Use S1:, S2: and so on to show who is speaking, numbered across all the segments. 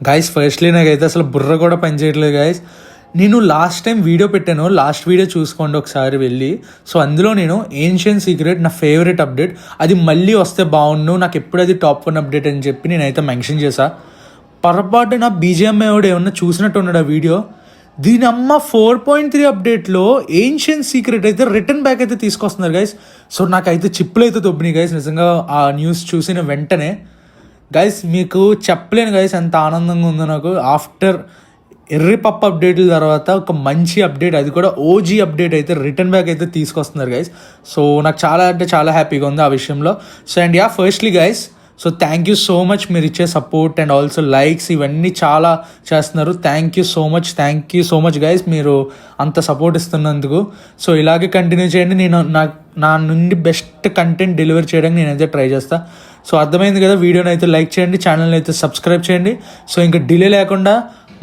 S1: Guys firstly నాకైతే అసలు బుర్ర కూడా పనిచేయట్లేదు గాయస్ నేను లాస్ట్ టైం వీడియో పెట్టాను. లాస్ట్ వీడియో చూసుకోండి ఒకసారి వెళ్ళి. సో అందులో నేను ఏన్షియన్ సీక్రెట్ నా ఫేవరెట్ అప్డేట్ అది మళ్ళీ వస్తే బాగుండు. నాకు ఎప్పుడు అది టాప్ వన్ అప్డేట్ అని చెప్పి నేనైతే మెన్షన్ చేశా. పొరపాటు నా బీజిఎంఐ వాడు ఏమన్నా చూసినట్టు ఉన్నాడు ఆ వీడియో దీని అమ్మ ఫోర్ పాయింట్ త్రీ అప్డేట్లో ఏన్షియన్ సీక్రెట్ అయితే రిటర్న్ బ్యాక్ అయితే తీసుకొస్తున్నారు గైస్ సో నాకైతే చిప్పులు అయితే దొబ్బినాయి గైస్ నిజంగా ఆ న్యూస్ చూసిన వెంటనే గైస్ మీకు చెప్పలేను గైస్ ఎంత ఆనందంగా ఉందో నాకు. ఆఫ్టర్ ఎర్రి పప్పు అప్డేట్ల తర్వాత ఒక మంచి అప్డేట్ అది కూడా ఓజీ అప్డేట్ అయితే రిటర్న్ బ్యాక్ అయితే తీసుకొస్తున్నారు గైస్ సో నాకు చాలా అంటే చాలా హ్యాపీగా ఉంది ఆ విషయంలో. So and yeah firstly guys so thank you so much మీరు ఇచ్చే సపోర్ట్ అండ్ ఆల్సో లైక్స్ ఇవన్నీ చాలా చేస్తున్నారు. Thank you so much thank you so much guys మీరు అంత సపోర్ట్ ఇస్తున్నందుకు. సో ఇలాగే కంటిన్యూ చేయండి. నేను నా నా నుండి బెస్ట్ కంటెంట్ డెలివర్ చేయడానికి నేనైతే ట్రై చేస్తాను సో అర్థమైంది కదా? వీడియోని అయితే లైక్ చేయండి ఛానల్ని అయితే సబ్స్క్రైబ్ చేయండి. సో ఇంకా డిలే లేకుండా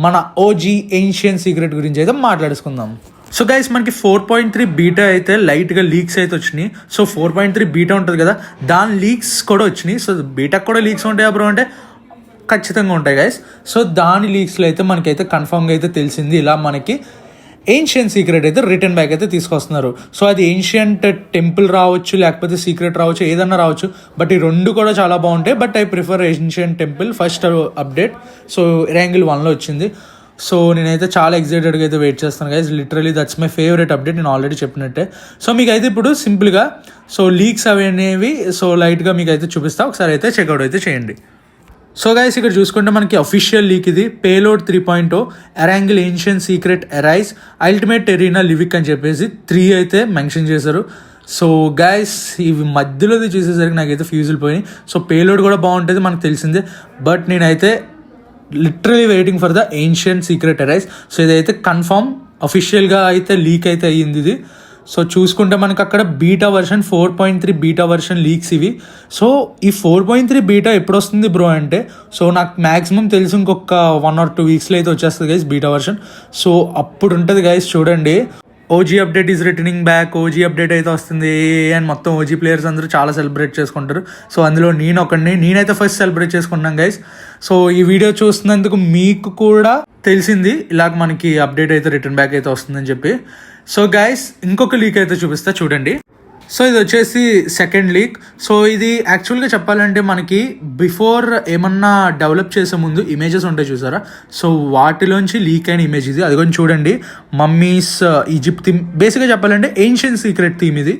S1: మన ఓజీ ఏన్షియన్ సీక్రెట్ గురించి అయితే మాట్లాడుకుందాం సో గైస్ మనకి ఫోర్ పాయింట్ త్రీ బీటా అయితే లైట్గా లీక్స్ అయితే వచ్చినాయి. So four point three beta ఉంటుంది కదా? దాని లీక్స్ కూడా వచ్చినాయి. సో బీటాకు కూడా లీక్స్ ఉంటాయి బ్రో అంటే ఖచ్చితంగా ఉంటాయి గైస్ సో దాని లీక్స్లో అయితే మనకైతే కన్ఫామ్గా అయితే తెలిసింది. ఇలా మనకి ఏన్షియన్ సీక్రెట్ అయితే రిటర్న్ బ్యాక్ అయితే తీసుకొస్తున్నారు. సో అది ఏన్షియంట్ టెంపుల్ రావచ్చు లేకపోతే సీక్రెట్ రావచ్చు ఏదన్నా రావచ్చు. బట్ ఈ రెండు కూడా చాలా బాగుంటాయి. But I prefer ancient temple first update so Erangel వన్లో వచ్చింది. సో నేనైతే చాలా ఎక్సైటెడ్గా అయితే వెయిట్ చేస్తాను guys literally that's my favourite update నేను ఆల్రెడీ చెప్పినట్టే. సో మీకు అయితే ఇప్పుడు సింపుల్గా సో లీక్స్ అవి అనేవి సో లైట్గా మీకు అయితే చూపిస్తా. ఒకసారి అయితే చెక్అవుట్ అయితే చేయండి. సో గైస్ ఇక్కడ చూసుకుంటే మనకి అఫీషియల్ లీక్ ఇది. Payload three point Erangel ancient secret arise ultimate arena Livik అని చెప్పేసి త్రీ అయితే మెన్షన్ చేశారు. సో గైస్ ఇవి మధ్యలోది చూసేసరికి నాకైతే ఫ్యూజులు పోయినాయి. సో పేలోడ్ కూడా బాగుంటుంది మనకు తెలిసిందే. బట్ నేనైతే literally waiting for the ancient secret arise so ఇదైతే కన్ఫామ్ అఫీషియల్గా అయితే లీక్ అయితే అయ్యింది ఇది. సో చూసుకుంటే మనకి అక్కడ beta version four point three beta version leaks ఇవి. సో ఈ ఫోర్ పాయింట్ త్రీ బీటా ఎప్పుడు వస్తుంది బ్రో అంటే సో నాకు మ్యాక్సిమం తెలిసి ఇంకొక వన్ ఆర్ టూ వీక్స్లో అయితే వచ్చేస్తుంది గైస్ బీటా వర్షన్. సో అప్పుడు ఉంటుంది గైస్ చూడండి OG update is returning back OG update అయితే వస్తుంది. అని మొత్తం ఓజీ ప్లేయర్స్ అందరూ చాలా సెలబ్రేట్ చేసుకుంటారు. సో అందులో నేను ఒకడిని నేనైతే ఫస్ట్ సెలబ్రేట్ చేసుకున్నాను గైస్ సో ఈ వీడియో చూస్తున్నందుకు మీకు కూడా తెలిసింది. ఇలాగ మనకి అప్డేట్ అయితే రిటర్న్ బ్యాక్ అయితే వస్తుందని చెప్పి. సో గైస్ ఇంకొక లీక్ అయితే చూపిస్తా చూడండి. సో ఇది వచ్చేసి సెకండ్ లీక్ సో ఇది యాక్చువల్గా చెప్పాలంటే మనకి బిఫోర్ ఏమన్నా డెవలప్ చేసే ముందు ఇమేజెస్ ఉంటాయి చూసారా? సో వాటిలోంచి లీక్ అయిన ఇమేజ్ ఇది. అది కొంచెం చూడండి మమ్మీస్ ఈజిప్ట్ థీమ్ బేసిక్గా చెప్పాలంటే ఏన్షియన్ సీక్రెట్ థీమ్ ఇది.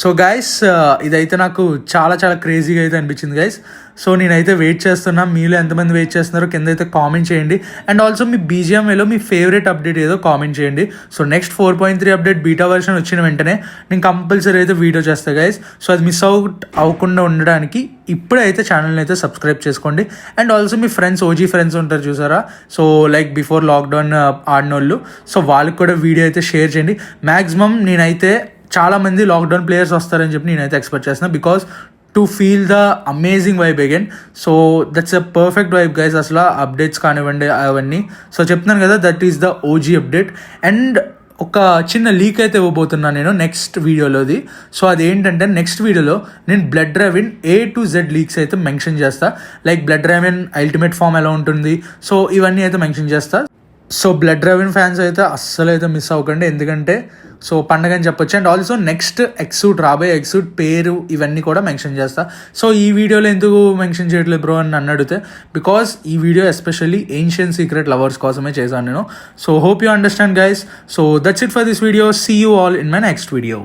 S1: సో గైస్ uh, ఇదైతే నాకు చాలా చాలా క్రేజీగా అయితే అనిపించింది గైస్ సో నేనైతే వెయిట్ చేస్తున్నా. మీలో ఎంతమంది వెయిట్ చేస్తున్నారో కింద అయితే కామెంట్ చేయండి. అండ్ ఆల్సో మీ బీజిఎంఏలో మీ ఫేవరెట్ అప్డేట్ ఏదో కామెంట్ చేయండి. So next four point three update beta version వచ్చిన వెంటనే నేను కంపల్సరీ అయితే వీడియో చేస్తాను గైస్ సో అది మిస్ అవుట్ అవ్వకుండా ఉండడానికి ఇప్పుడైతే ఛానల్ని అయితే సబ్స్క్రైబ్ చేసుకోండి. అండ్ ఆల్సో మీ ఫ్రెండ్స్ ఓజీ ఫ్రెండ్స్ ఉంటారు చూసారా? సో లైక్ బిఫోర్ లాక్డౌన్ ఆడినోళ్ళు. సో వాళ్ళకి కూడా వీడియో అయితే షేర్ చేయండి. మ్యాక్సిమం నేనైతే చాలా మంది లాక్డౌన్ ప్లేయర్స్ వస్తారని చెప్పి నేనైతే ఎక్స్పెక్ట్ చేస్తున్నాను because to feel the amazing vibe again so that's a perfect vibe guys అసలు అప్డేట్స్ కానివ్వండి అవన్నీ. సో చెప్తున్నాను కదా that is the OG update and ఒక చిన్న లీక్ అయితే ఇవ్వబోతున్నాను నేను నెక్స్ట్ వీడియోలోది. సో అది ఏంటంటే నెక్స్ట్ వీడియోలో నేను blood raven A to Z leaks అయితే మెన్షన్ చేస్తా. Like blood raven ultimate form ఎలా ఉంటుంది. సో ఇవన్నీ అయితే మెన్షన్ చేస్తా. సో బ్లడ్ డ్రైవిన్ ఫ్యాన్స్ అయితే అస్సలు అయితే మిస్ అవ్వకండి. ఎందుకంటే సో పండగ అని చెప్పొచ్చు. అండ్ ఆల్సో నెక్స్ట్ ఎక్సూట్ రాబోయే ఎక్సూట్ పేరు ఇవన్నీ కూడా మెన్షన్ చేస్తా. సో ఈ వీడియోలో ఎందుకు మెన్షన్ చేయట్లేదు బ్రో అని నన్ను అడిగితే బికాస్ ఈ video especially ancient secret lovers కోసమే చేశాను నేను. So hope you understand guys so that's it for this video see you all in my next video